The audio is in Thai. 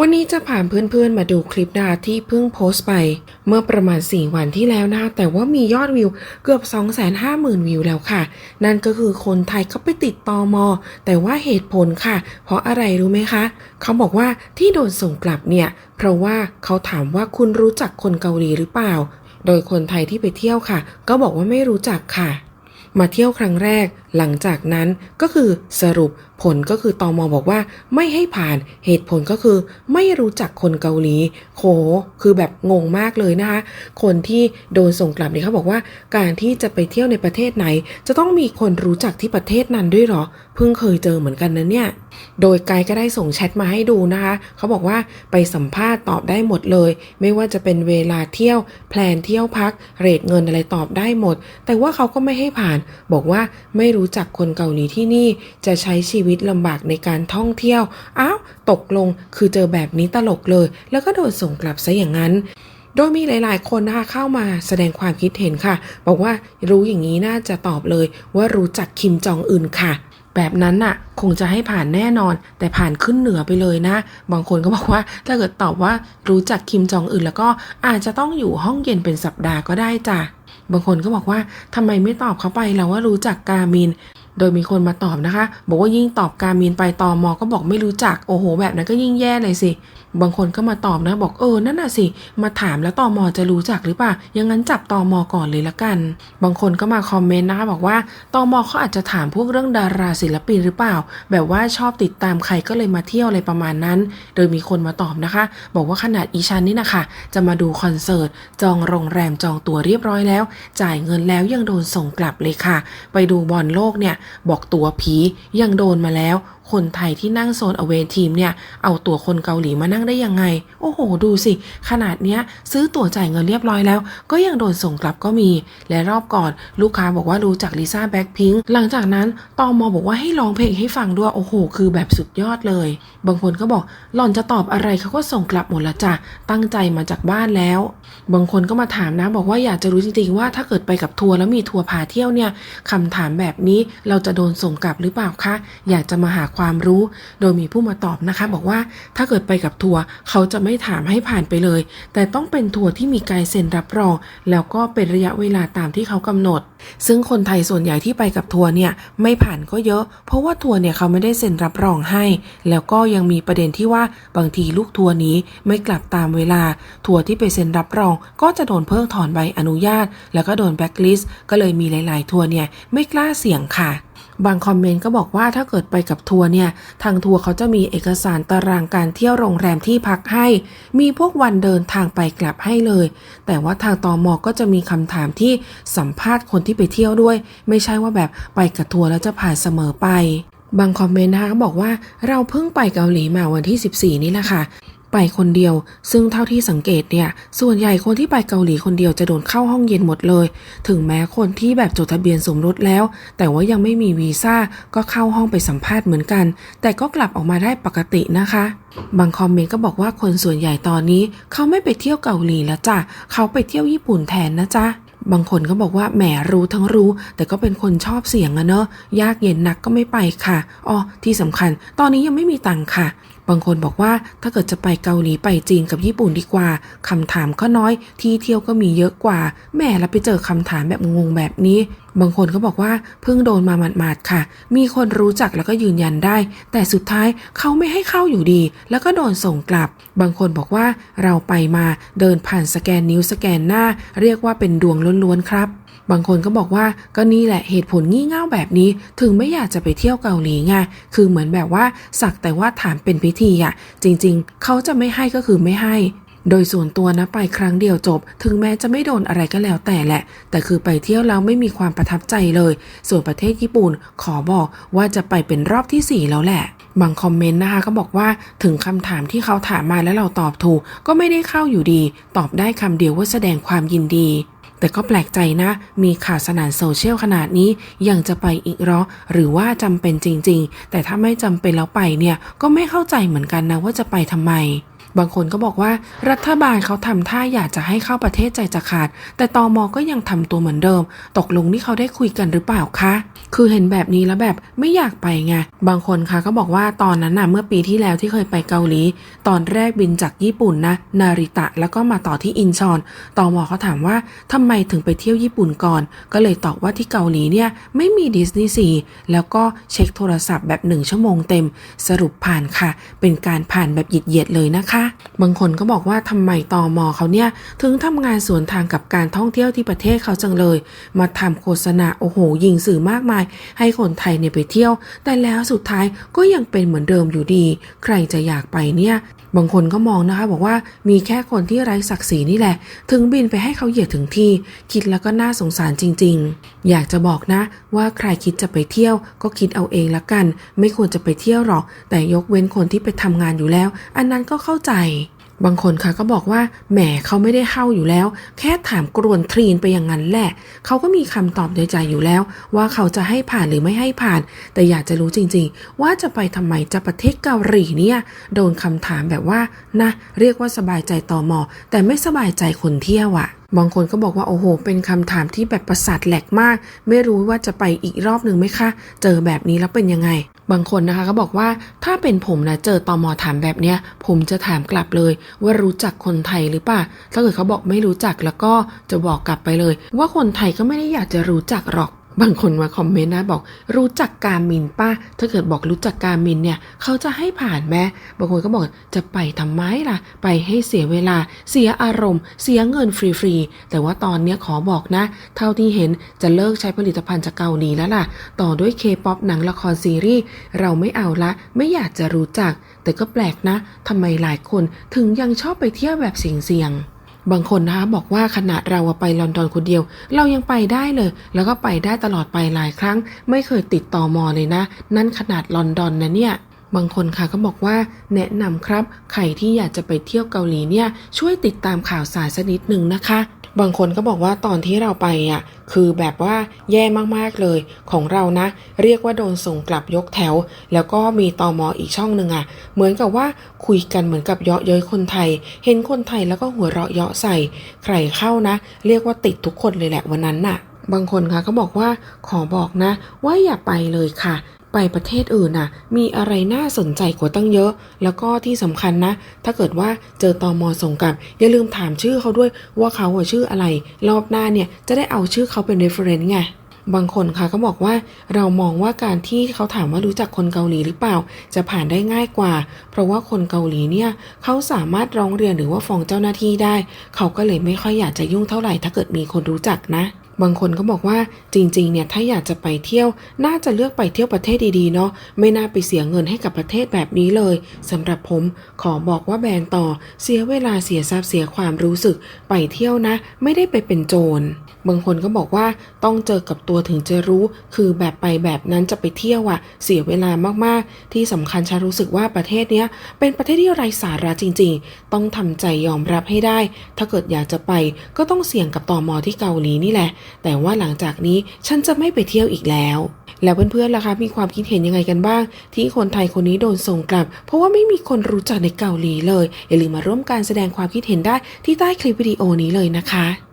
วันนี้จะพาเพื่อนๆมาดูคลิปนะคะที่เพิ่งโพสต์ไป เมื่อประมาณ 4 วันที่แล้วนะคะแต่ว่ามียอดวิวเกือบ 250,000 วิวแล้วค่ะ นั่นก็คือคนไทยเขาไปติดตอมอ แต่ว่าเหตุผลค่ะ เพราะอะไรรู้ไหมคะ เขาบอกว่าที่โดนส่งกลับเนี่ย เพราะว่าเขาถามว่าคุณรู้จักคนเกาหลีหรือเปล่า โดยคนไทยที่ไปเที่ยวค่ะ ก็บอกว่าไม่รู้จักค่ะ มาเที่ยวครั้งแรก หลังจากนั้นก็คือสรุปผลก็คือตอมอบอกว่า ไม่ให้ผ่านเหตุผลก็คือ ไม่รู้จักคนเกาหลีโหคือแบบงงมากเลยนะคะ คนที่โดนส่งกลับเนี่ยเขาบอกว่า การที่จะไปเที่ยวในประเทศไหน จะต้องมีคนรู้จักที่ประเทศนั้นด้วยหรอ เพิ่งเคยเจอเหมือนกันนะเนี่ย โดยไกด์ก็ได้ส่งแชทมาให้ดูนะคะ เขาบอกว่าไปสัมภาษณ์ตอบได้หมดเลย ไม่ว่าจะเป็นเวลาเที่ยว แพลนเที่ยวพัก เรทเงินอะไรตอบได้หมด แต่ว่าเขาก็ไม่ให้ผ่านบอกว่าไม่รู้จักคนเกาหลีที่นี่จะใช้ชีวิตลำบากในการท่องเที่ยว อ้าว ตกลงคือเจอแบบนี้ตลกเลย แล้วก็โดนส่งกลับซะอย่างนั้นโดยมีหลาย ๆ คนนะคะเข้ามาแสดงความคิดเห็นค่ะ บอกว่ารู้อย่างนี้น่าจะตอบเลยว่ารู้จักคิมจองอึนค่ะ แบบนั้นน่ะ คงจะให้ผ่านแน่นอน แต่ผ่านขึ้นเหนือไปเลยนะ บางคนก็บอกว่าถ้าเกิดตอบว่ารู้จักคิมจองอึนแล้วก็อาจจะต้องอยู่ห้องเย็นเป็นสัปดาห์ก็ได้จ้ะบางคนก็บอกว่าทำไมไม่ตอบเขาไปแล้วว่ารู้จักกามิน โดยมีคนมาตอบนะคะ บอกว่ายิ่งตอบกามินไปตอมอก็บอกไม่รู้จักโอ้โห แบบนั้นก็ยิ่งแย่เลยสิ บางคนก็มาตอบนะบอกเออนั่นน่ะสิ มาถามแล้วตอมอจะรู้จักหรือเปล่ายังงั้นจับตอมอก่อนเลยละกัน บางคนก็มาคอมเมนต์นะคะบอกว่าตอมอเขาอาจจะถามพวกเรื่องดาราศิลปินหรือเปล่า แบบว่าชอบติดตามใครก็เลยมาเที่ยวอะไรประมาณนั้น โดยมีคนมาตอบนะคะ บอกว่าขนาดอีชันนี่นะคะจะมาดูคอนเสิร์ตจองโรงแรมจองตั๋วเรียบร้อยแล้ว จ่ายเงินแล้วยังโดนส่งกลับเลยค่ะ ไปดูบอลโลกเนี่ยบอกตั๋วผียังโดนมาแล้ว คนไทยที่นั่งโซนอเวทีมเนี่ย เอาตั๋วคนเกาหลีมานั่งได้ยังไง โอ้โห ดูสิ ขนาดเนี้ย ซื้อตั๋วจ่ายเงินเรียบร้อยแล้ว ก็ยังโดนส่งกลับก็มี และรอบก่อน ลูกค้าบอกว่ารู้จักลิซ่าแบ็คพิงค์หลังจากนั้นตอมอบอกว่าให้ร้องเพลงให้ฟังด้วย โอ้โห คือแบบสุดยอดเลย บางคนก็บอกหล่อนจะตอบอะไรเขาก็ส่งกลับหมดละจ้ะตั้งใจมาจากบ้านแล้ว บางคนก็มาถามนะบอกว่าอยากจะรู้จริงๆว่าถ้าเกิดไปกับทัวร์แล้วมีทัวร์พาเที่ยวเนี่ยคำถามแบบนี้เราจะโดนส่งกลับหรือเปล่าคะอยากจะมาหาความรู้ โดยมีผู้มาตอบนะคะ บอกว่าถ้าเกิดไปกับทัวร์เขาจะไม่ถามให้ผ่านไปเลย แต่ต้องเป็นทัวร์ที่มีไกด์เซ็นรับรอง แล้วก็เป็นระยะเวลาตามที่เขากำหนด ซึ่งคนไทยส่วนใหญ่ที่ไปกับทัวร์เนี่ยไม่ผ่านก็เยอะ เพราะว่าทัวร์เนี่ยเขาไม่ได้เซ็นรับรองให้ แล้วก็ยังมีประเด็นที่ว่าบางทีลูกทัวร์นี้ไม่กลับตามเวลา ทัวร์ที่ไปเซ็นรับรอง ก็จะโดนเพิกถอนใบอนุญาต แล้วก็โดนแบล็คลิสต์ก็เลยมีหลาย ๆ ทัวร์เนี่ยไม่กล้าเสี่ยงค่ะ บางคอมเมนต์ก็บอกว่าถ้าเกิดไปกับทัวร์เนี่ย ทางทัวร์เขาจะมีเอกสารตารางการเที่ยวโรงแรมที่พักให้ มีพวกวันเดินทางไปกลับให้เลย แต่ว่าทางตอมอก็จะมีคำถามที่สัมภาษณ์คนที่ไปเที่ยวด้วย ไม่ใช่ว่าแบบไปกับทัวร์แล้วจะผ่านเสมอไป บางคอมเมนต์นะคะก็บอกว่าเราเพิ่งไปเกาหลีมาวันที่ 14 นี่แหละค่ะ ไปคนเดียว ซึ่งเท่าที่สังเกตเนี่ย ส่วนใหญ่คนที่ไปเกาหลีคนเดียวจะโดนเข้าห้องเย็นหมดเลย ถึงแม้คนที่แบบจดทะเบียนสมรสแล้ว แต่ว่ายังไม่มีวีซ่าก็เข้าห้องไปสัมภาษณ์เหมือนกัน แต่ก็กลับออกมาได้ปกตินะคะบางคอมเมนต์ก็บอกว่าคนส่วนใหญ่ตอนนี้ เขาไม่ไปเที่ยวเกาหลีแล้วจ้ะเขาไปเที่ยวญี่ปุ่นแทนนะจ๊ะบางคนก็บอกว่าแหมรู้ทั้งรู้ แต่ก็เป็นคนชอบเสี่ยงอะเนอะยากเย็นนักก็ไม่ไปค่ะอ๋อที่สำคัญ ตอนนี้ยังไม่มีตังค์ค่ะ บางคนบอกว่าถ้าเกิดจะไปเกาหลีไปจีนกับญี่ปุ่นดีกว่าคำถามก็น้อย ที่เที่ยวก็มีเยอะกว่าแหมแล้วไปเจอคำถามแบบงงๆแบบนี้ บางคนก็บอกว่าเพิ่งโดนมาหมาดๆค่ะ มีคนรู้จักแล้วก็ยืนยันได้ แต่สุดท้ายเขาไม่ให้เข้าอยู่ดี แล้วก็โดนส่งกลับ บางคนบอกว่าเราไปมาเดินผ่านสแกนนิ้วสแกนหน้า เรียกว่าเป็นดวงล้วนๆครับ บางคนก็บอกว่าก็นี่แหละเหตุผลงี่เง่าแบบนี้ ถึงไม่อยากจะไปเที่ยวเกาหลีไงคือเหมือนแบบว่าสักแต่ว่าถามเป็นพิธีอะจริง ๆ เขาจะไม่ให้ก็คือไม่ให้โดยส่วนตัวนะไปครั้งเดียวจบ ถึงแม้จะไม่โดนอะไรก็แล้วแต่แหละ แต่คือไปเที่ยวแล้วไม่มีความประทับใจเลย ส่วนประเทศญี่ปุ่นขอบอกว่าจะไปเป็นรอบที่ 4 แล้วแหละ บางคอมเมนต์นะคะก็บอกว่าถึงคำถามที่เขาถามมาแล้วเราตอบถูก ก็ไม่ได้เข้าอยู่ดี ตอบได้คำเดียวว่าแสดงความยินดี แต่ก็แปลกใจนะ มีข่าวสนานโซเชียลขนาดนี้ยังจะไปอีกหรอ หรือว่าจำเป็นจริง ๆ แต่ถ้าไม่จำเป็นแล้วไปเนี่ยก็ไม่เข้าใจเหมือนกันนะว่าจะไปทำไม บางคนก็บอกว่ารัฐบาลเขาทำท่าอยากจะให้เข้าประเทศใจจะขาด แต่ตอมอก็ยังทำตัวเหมือนเดิม ตกลงนี่เขาได้คุยกันหรือเปล่าคะ คือเห็นแบบนี้แล้วแบบไม่อยากไปไง บางคนคะก็บอกว่าตอนนั้นน่ะเมื่อปีที่แล้วที่เคยไปเกาหลี ตอนแรกบินจากญี่ปุ่นนะ นาริตะแล้วก็มาต่อที่อินชอนตอมอเขาถามว่าทำไมถึงไปเที่ยวญี่ปุ่นก่อน ก็เลยตอบว่าที่เกาหลีเนี่ยไม่มีดิสนีย์ซีแล้วก็เช็คโทรศัพท์แบบหนึ่งชั่วโมงเต็ม สรุปผ่านค่ะ เป็นการผ่านแบบหยียดเลยนะคะบางคนก็บอกว่าทำไมตอมอเขาเนี่ยถึงทำงานสวนทางกับการท่องเที่ยวที่ประเทศเขาจังเลย มาทำโฆษณาโอ้โห ยิงสื่อมากมาย ให้คนไทยเนี่ยไปเที่ยว แต่แล้วสุดท้ายก็ยังเป็นเหมือนเดิมอยู่ดี ใครจะอยากไปเนี่ยบางคนก็มองนะคะบอกว่ามีแค่คนที่ไร้ศักดิ์ศรีนี่แหละ ถึงบินไปให้เขาเหยียดถึงที่ คิดแล้วก็น่าสงสารจริง ๆ อยากจะบอกนะว่าใครคิดจะไปเที่ยว ก็คิดเอาเองละกัน ไม่ควรจะไปเที่ยวหรอก แต่ยกเว้นคนที่ไปทำงานอยู่แล้ว อันนั้นก็เข้าใจบางคนค่ะก็บอกว่าแหมเขาไม่ได้เข้าอยู่แล้ว แค่ถามกรวนทรีนไปอย่างนั้นแหละเขาก็มีคำตอบในใจอยู่แล้ว ว่าเขาจะให้ผ่านหรือไม่ให้ผ่าน แต่อยากจะรู้จริง ๆ ว่าจะไปทำไมจะประเทศเกาหลีเนี่ยโดนคำถามแบบว่านะเรียกว่าสบายใจต่อมอแต่ไม่สบายใจคนเที่ยวอะบางคนก็บอกว่าโอ้โห เป็นคำถามที่แบบประสาทแหลกมาก ไม่รู้ว่าจะไปอีกรอบหนึ่งไหมคะ เจอแบบนี้แล้วเป็นยังไง บางคนนะคะก็บอกว่าถ้าเป็นผมนะเจอตอมอถามแบบเนี้ย ผมจะถามกลับเลย ว่ารู้จักคนไทยหรือเปล่าถ้าเกิดเขาบอกไม่รู้จักแล้วก็จะบอกกลับไปเลย ว่าคนไทยก็ไม่ได้อยากจะรู้จักหรอก บางคนมาคอมเมนต์นะบอกรู้จักการมินป้าถ้าเกิดบอกรู้จักการมินเนี่ย เขาจะให้ผ่านไหมบางคนก็บอกจะไปทำไมล่ะ ไปให้เสียเวลา เสียอารมณ์ เสียเงินฟรีๆ แต่ว่าตอนเนี้ยขอบอกนะ เท่าที่เห็นจะเลิกใช้ผลิตภัณฑ์จากเกาหลีแล้วล่ะ ต่อด้วยเคป๊อปหนังละครซีรีส์เราไม่เอาละ ไม่อยากจะรู้จัก แต่ก็แปลกนะทำไมหลายคนถึงยังชอบไปเที่ยวแบบเสี่ยงๆ บางคนนะคะบอกว่าขนาดเราไปลอนดอนคนเดียว เรายังไปได้เลย แล้วก็ไปได้ตลอดไปหลายครั้ง ไม่เคยติดต่อมอเลยนะ นั่นขนาดลอนดอนนะเนี่ย บางคนค่ะก็บอกว่าแนะนำครับ ใครที่อยากจะไปเที่ยวเกาหลีเนี่ยช่วยติดตามข่าวสารสักนิดหนึ่งนะคะ บางคนก็บอกว่าตอนที่เราไปอะคือแบบว่าแย่มากๆเลยของเรานะ เรียกว่าโดนส่งกลับยกแถว แล้วก็มีตอมออีกช่องหนึ่งอะ เหมือนกับว่าคุยกันเหมือนกับเยาะเย้ยคนไทย เห็นคนไทยแล้วก็หัวเราะเยาะใส่ ใครเข้านะ เรียกว่าติดทุกคนเลยแหละวันนั้นน่ะบางคนค่ะก็บอกว่าขอบอกนะ ว่าอย่าไปเลยค่ะ ไปประเทศอื่นน่ะ มีอะไรน่าสนใจกว่าตั้งเยอะ แล้วก็ที่สำคัญนะ ถ้าเกิดว่าเจอตอมอส่งกลับ อย่าลืมถามชื่อเขาด้วยว่าเขาชื่ออะไร รอบหน้าเนี่ยจะได้เอาชื่อเขาเป็น reference ไงบางคนค่ะก็บอกว่าเรามองว่าการที่เขาถามว่ารู้จักคนเกาหลีหรือเปล่า จะผ่านได้ง่ายกว่า เพราะว่าคนเกาหลีเนี่ยเขาสามารถร้องเรียนหรือว่าฟ้องเจ้าหน้าที่ได้ เขาก็เลยไม่ค่อยอยากจะยุ่งเท่าไหร่ถ้าเกิดมีคนรู้จักนะ บางคนก็บอกว่าจริงๆ เนี่ยถ้าอยากจะไปเที่ยว น่าจะเลือกไปเที่ยวประเทศดีๆ เนาะไม่น่าไปเสียเงินให้กับประเทศแบบนี้เลยสำหรับผมขอบอกว่าแบรนด์ต่อ เสียเวลาเสียทรัพย์เสียความรู้สึก ไปเที่ยวนะ ไม่ได้ไปเป็นโจร บางคนก็บอกว่าต้องเจอกับตัวถึงจะรู้ คือแบบไปแบบนั้นจะไปเที่ยวอะเสียเวลามากๆ ที่สำคัญฉันรู้สึกว่าประเทศเนี้ยเป็นประเทศที่ไร้สาระจริง ๆ ต้องทำใจยอมรับให้ได้ ถ้าเกิดอยากจะไปก็ต้องเสี่ยงกับตอมอที่เกาหลีนี่แหละ แต่ว่าหลังจากนี้ฉันจะไม่ไปเที่ยวอีกแล้วแล้วเพื่อนๆล่ะคะมีความคิดเห็นยังไงกันบ้าง ที่คนไทยคนนี้โดนส่งกลับ เพราะว่าไม่มีคนรู้จักในเกาหลีเลย อย่าลืมมาร่วมการแสดงความคิดเห็นได้ที่ใต้คลิปวิดีโอนี้เลยนะคะ